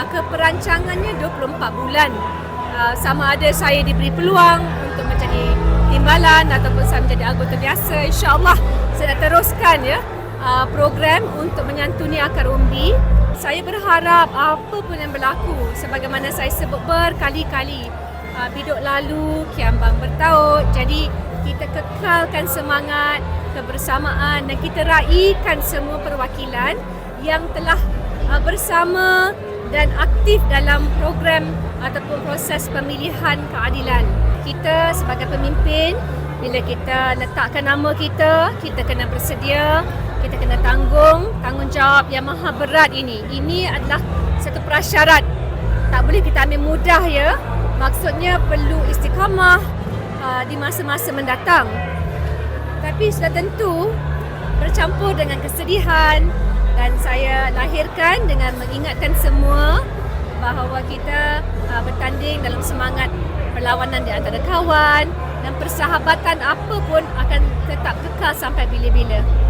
maka perancangannya 24 bulan. Uh, sama ada saya diberi peluang untuk menjadi timbalan ataupun saya menjadi anggota biasa, insya-Allah saya nak teruskan ya uh, program untuk menyantuni akar umbi. Saya berharap apa pun yang berlaku sebagaimana saya sebut berkali-kali uh, biduk lalu kiambang bertaut. Jadi kita kekalkan semangat kebersamaan dan kita raikan semua perwakilan yang telah bersama dan aktif dalam program ataupun proses pemilihan keadilan. Kita sebagai pemimpin bila kita letakkan nama kita, kita kena bersedia, kita kena tanggung tanggungjawab yang maha berat ini. Ini adalah satu prasyarat. Tak boleh kita ambil mudah ya. Maksudnya perlu istiqamah uh, di masa-masa mendatang. Tapi sudah tentu bercampur dengan kesedihan dan saya lahirkan dengan mengingatkan semua bahawa kita uh, bertanding dalam semangat perlawanan di antara kawan dan persahabatan apa pun akan tetap kekal sampai bila-bila.